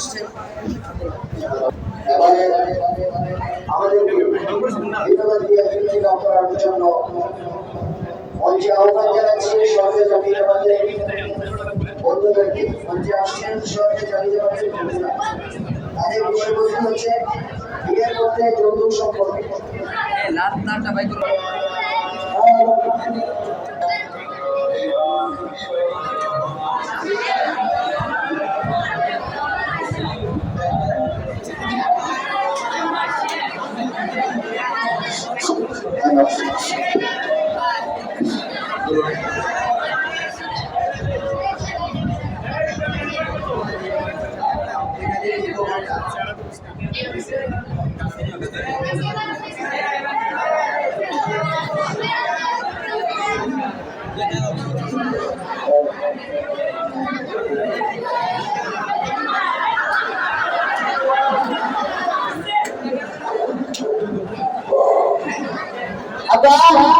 আসছেন। মঞ্চে আহ্বান জানাচ্ছি সরকার বন্ধুদেরকে মঞ্চে আসছেন সরকার জাতীয়তাবাদী বন্ধুরা তাদের বিষয়বস্তু হচ্ছে বিয়ের মধ্যে যৌতুক সম্পর্ক লাভ তারটা বাই করো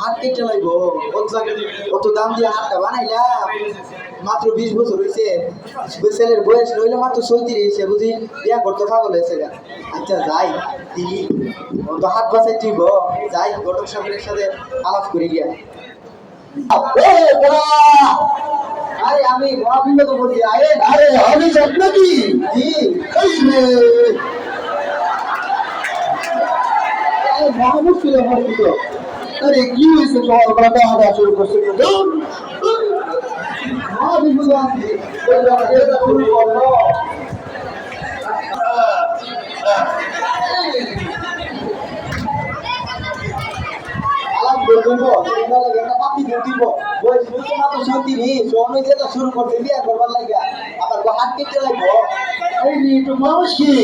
হাত কেটে লাগব কত দাম দিয়ে হাতটা বানাইলা মাত্র বিশ বছর হয়েছে ছেলের বয়স রইলে মাত্র সৈত্রিশ বুঝি বিয়া করতে পাগল হয়েছে আচ্ছা যাই, দিলি। তো হাত বাঁচাই তুই যাই, ঘটক সাহেবের সাথে আলাপ করি গিয়া। আরে আমি মহাবিন্দ বলছি আরে আরে আমি নাকি জি এই রে আরে কি হয়েছে সকালবেলা দেওয়া দেওয়া শুরু করছে মহাবিন্দ আছে করল আলাপ বলব একটা পাতি দিয়ে দিব। ওই শুরু তো মাত্র সত্যি নি সোন হয়েছে তো শুরু করতে বিয়া করবার লাগে আবার গো হাত কেটে লাগবো। এই নি তো মানুষ কি?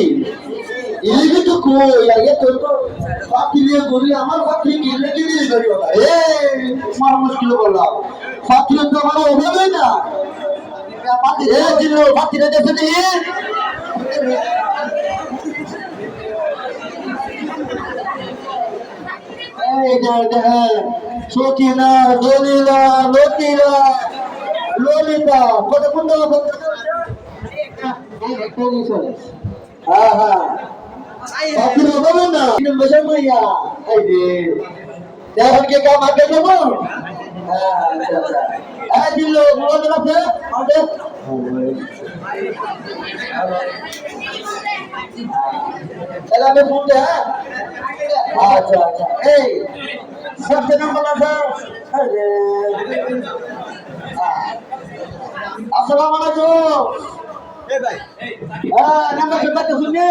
ইলিগে তো কই? আগে তো তো পাতি দিয়ে করি আমার পাতি কিনলে কি দিয়ে করি ওটা। এই মানুষ কি বললাম। পাতি তো আমার অভাবে না। পাতি এ দিল পাতি রে দেখে নি এই দেখেন সকিনা দলিলা লতিলা ললিতা কত কোন হ্যাঁ হ্যাঁ বলুন না বসে মাইয়া এখন কে কাম আগে দেবো হ্যাঁ আচ্ছা আচ্ছা দিল বলো ফোন দে হ্যাঁ? আচ্ছা আচ্ছা। এই সবচেয়ে নাম্বার আছে আসসালামু আলাইকুম। হ্যাঁ নাম্বার শুনে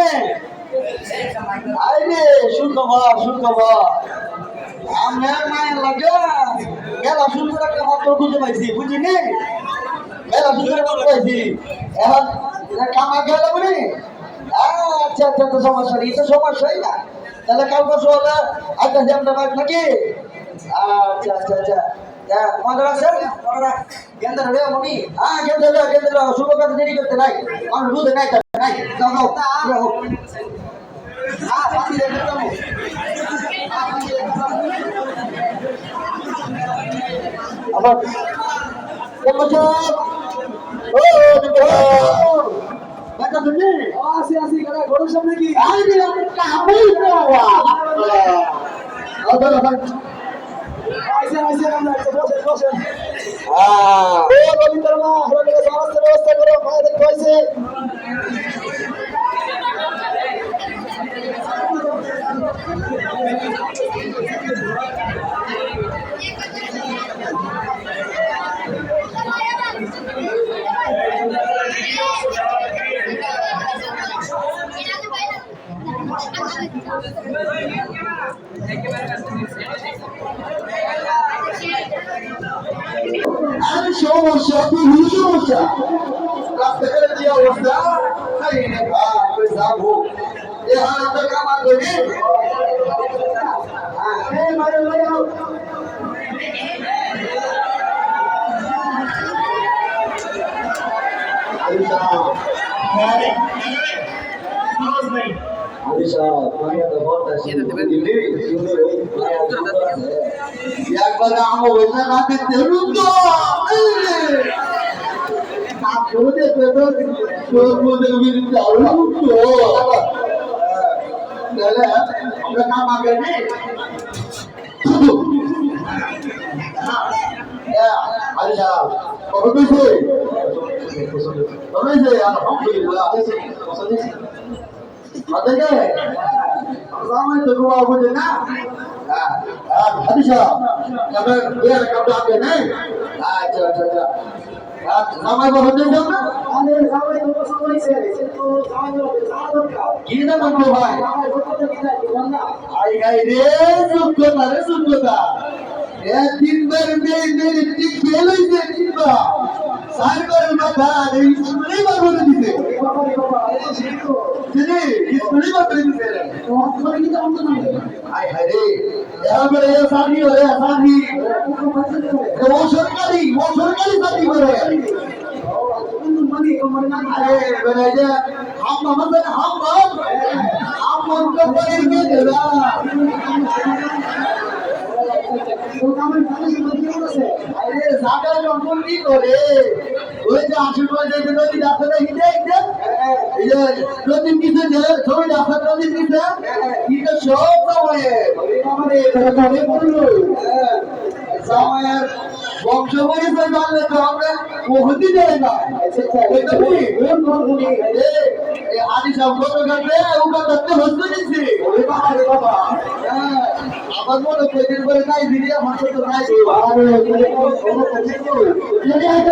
আরে শুন খবর শুন খবর। আমার মায়ের লাগে গেল সুন্দর একটা পত্র খুঁজে পাইছি বুঝিনি গেল সুন্দর পত্র পাইছি। এখন কামা গেল বলি আচ্ছা আচ্ছা তো সমস্যা নেই তো সমস্যাই না তাহলে কাল পরশু হলে আজকে আমরা বাইক নাকি আচ্ছা আচ্ছা আচ্ছা হ্যাঁ মনে রাখছেন মনে রাখ গেন্দা রে মনি হ্যাঁ গেন্দা রে গেন্দা রে শুভ কাজ দেরি নাই বুঝে নাই নাই যাও যাও যাও হ্যাঁ পাখি দেখে যাব আবার ও দেখা শুনি আসি আসি গড়া গরুর সামনে কি? আরে আমি কামই বাবা আবার আবার আইসে আইসে আমরা বসে বসে হ্যাঁ। ও রবীন্দ্র মা ব্যবস্থা করো মায়েদের কইছে আরে সমস্যা তুমি সমস্যা রাস্তাঘাটে যে অবস্থা তাই একবার আমো বলতে না দেখতে রুকো আপনাদের তো সর্বদের বিরুদ্ধে আরও রুকো তাহলে আমরা কাম আগে নেই আলিশা কত দিছে কত দিছে আলহামদুলিল্লাহ అదే సామాన్య తెలుగు బాగుంటుందా అభిషా వేల కబ్జా సామాన్య బాగుంటుందా ఈయన మంత్రి భాయ్ ఇదే చూస్తున్నారు చూస్తుందా তো এ তিনবার মে মেরে ঠিক ফেল হইছে তিনবার চারবার মাথা এই স্কুলে বার করে দিতে তিনি স্কুলে বার করে দিতে তো না হায় রে এবারে সাথী হয়ে সাথী কোন পাশে ও সরকারি ও সরকারি চাকরি করে। আরে বলে যে হাম আমাদের হাম বাপ হাম কোম্পানির মেয়ে দেবা তো আমার কাছে কি বলছে আরে যখন কি করে ওই যে আশীর্বাদ যে নদী রাস্তা না হিদে হিদে এই যে নদী কিসে যে ছবি রাস্তা নদী কিসে এটা সব সময়ে আমারে ধরে বলল সময়ের বংশ পরিচয় জানলে তো আমরা বহুতই দেয় না। আদি ওটা করতে হচ্ছে নিছি ওরে বাবা রে বাবা হ্যাঁ, মনে পেটের করে নাই ভিডিও ভাষা তো নাই আরে কোন কোন কাছে তো যদি আইতে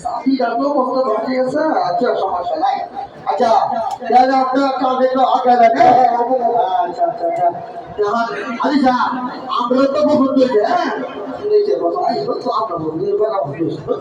সাথীরা তো কত বাকি আছে আচ্ছা সমস্যা নাই আচ্ছা তাহলে আপনার কাজে তো আগে লাগে আচ্ছা। আচ্ছা আচ্ছা এখন আমরা তো বহুত হয়েছে হ্যাঁ শুনেছে কথা তো আমরা বহুত দিন আমরা বহুত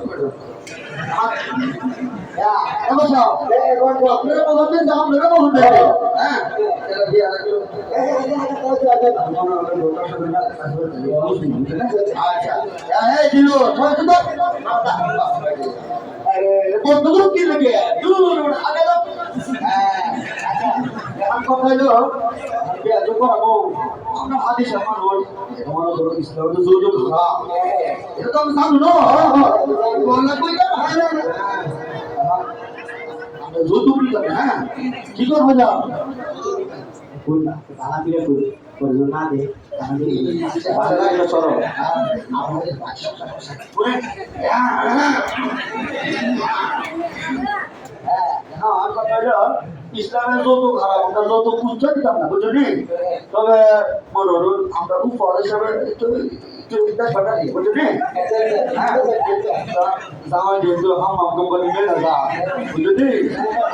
বন্ধুগুলো কি লাগে আগে কথা হলো পেঁয়াজ করাবো আমরা হাতি সামান হই তোমার ধরো ইসলাম তো জোর খারাপ এটা তো আমি জানো না বললা কই না আমরা যৌতুক হ্যাঁ? কি করব যাও ফিরে না দে চলো হ্যাঁ হলো ইসলামের যৌতুক হারাম আমরা যৌতুক দিতাম না বুঝলি? তবে আমরা উপহার হিসাবে একটু একটু দেখবাটা দিই বুঝলি হ্যাঁ জামাই যেহেতু হামাম কোম্পানি মেলা যা বুঝলি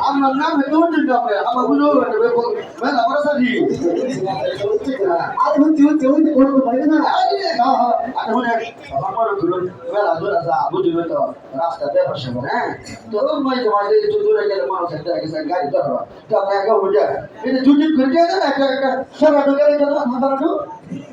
আমার নাম হেতু হচ্ছে আপনি আমার বুঝো মেলা আমার সাথী আর হচ্ছে হচ্ছে হচ্ছে করতে পারে না রাস্তাতে বসে হ্যাঁ তো মাঝে মাঝে একটু দূরে গেলে মানুষ একটা একটা গাড়ি ধরো তো আমরা একা উঠে যায় এটা জুটি করে দিয়ে দেন একটা একটা সারা ঢোকে রেখে দেবো মাথাটা ঢুক হ্যাঁ তো সারা ঢোকে রেখে দেবো জুটি করে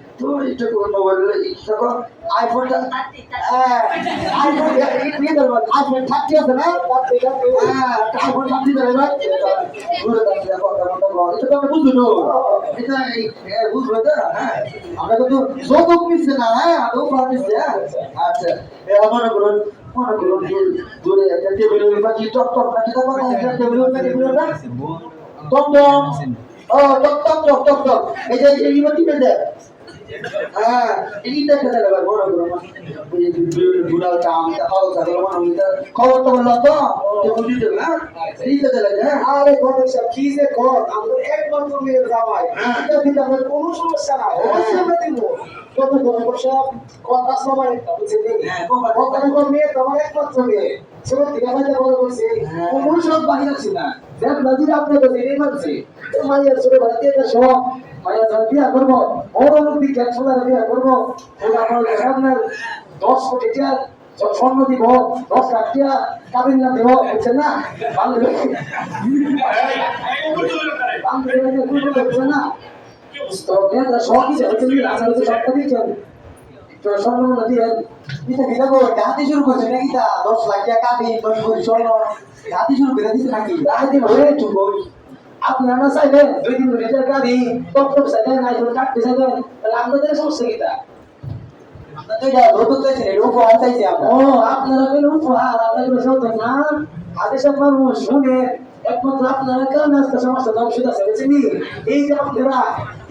তো এটা করে মোবাইলে ইচ্ছা কর আইফোনটা হ্যাঁ আইফোন নিয়ে দেবো আইফোন থার্টি আছে না? হ্যাঁ আইফোন থার্টি দেবে না? এটা তো আমরা বুঝলি এটা হ্যাঁ, বুঝবে তো হ্যাঁ। আমরা কিন্তু যৌতুক নিচ্ছে না হ্যাঁ উপহার নিচ্ছে হ্যাঁ। আচ্ছা মনে করুন মনে করুন দূরে একটা টেবিলের উপর কি টপ টপ নাকি কথা একটা টেবিলের উপর টেবিলের টক টক টক টক টক এই যে এই ইমো টিপে হ্যাঁ হ্যাঁ হ্যাঁ কোনো সমস্যা নাই অবশ্যই কত ঘটক সাহেব কথা সবাই? হ্যাঁ, মেয়ে তোমার একমাত্র মেয়ে কোনো সব রাখছি না দেখ নদীর আপনি তো জেনে পারছি মাইয়ার ছোট ভাতি একটা সব মাইয়া যা বিয়া করব। বিখ্যাত সোনার বিয়া করব। ওটা আপনার সামনের দশ কোটি টাকা স্বর্ণ দিব, দশ লাখ টাকা কাবিন না দেব বুঝছেন না? বাংলা বাংলা বুঝছেন না? সব কিছু হচ্ছে কি রাজা হচ্ছে সবটা দিচ্ছেন তো স্বর্ণ না দিয়ে এটা কি দেখো হাতি শুরু করছে নাকি তা? দশ লাখ টাকা কাটি, দশ কোটি স্বর্ণ হাতি শুরু করে দিচ্ছে নাকি? রাজনীতি ভরে চুপ আপনারা না চাইবেন দুই দিন রেজার গাড়ি টপ টপ চাইবেন আইফোন কাটতে চাইবেন তাহলে আপনাদের সমস্যা কি তা? আপনারা উপহার আপনাদের না। আদেশের মানুষ শুনে একমাত্র আপনারা কারণে আজকে সমস্যা ধ্বংসিত আছে বুঝছেন এই যে আপনারা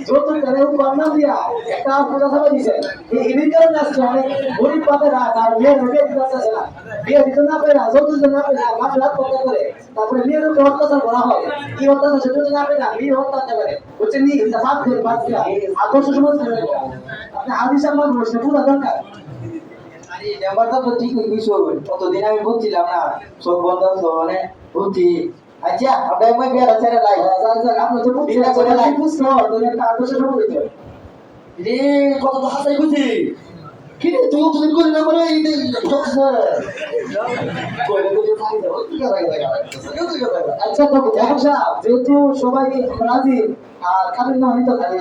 যত তারা উপহার না দিয়া একটা পূজা সভা দিছে এদের কারণে আজকে অনেক গরিব পাবেরা তার মেয়ের বিয়ে দিতে না বিয়ে দিতে না পেরে যত দিতে না পেরে মাছ রাত করতে করে তারপরে মেয়ের উপর অত্যাচার করা হয় কি অত্যাচার সেটা না পেরে বিয়ে হত্যা পারে বুঝছেন নি এটা বাদ দিয়ে বাদ দিয়া আদর্শ সমাজ করা। আপনি আদিশার মানুষ পুরো দরকার ব্যাপারটা তো ঠিক বিষয় কতদিন আমি বুঝছিলাম না সব বন্ধ মানে বুঝছি আচ্ছা আমরা একবার বেড়া ছেড়ে লাই। আপনার তো বুঝতে বিনা করে লাই? বুঝতে হবে একটা আদর্শ সমাজ হইতে হবে। রে কত তো হাসাই বুঝি। কি রে তুই তুমি করে না করে এই যে ঠকছে কইলে তো থাকি দাও কি করা আচ্ছা তো দেখো সাহেব, যেহেতু সবাই রাজি আর কাবিন না পারে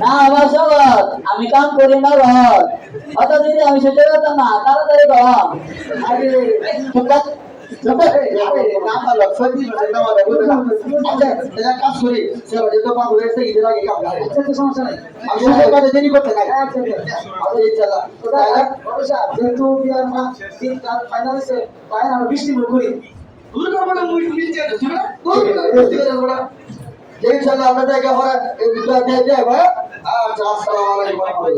না, আমার সবত আমি কাম করি না ঘর অত দিদি আমি সেটা করতাম না। তাড়াতাড়ি এটা কাজ করি ইনশাআল্লাহ আমরা দেখে আমরা এটা দিয়ে দেব আচ্ছা আসসালামু আলাইকুম।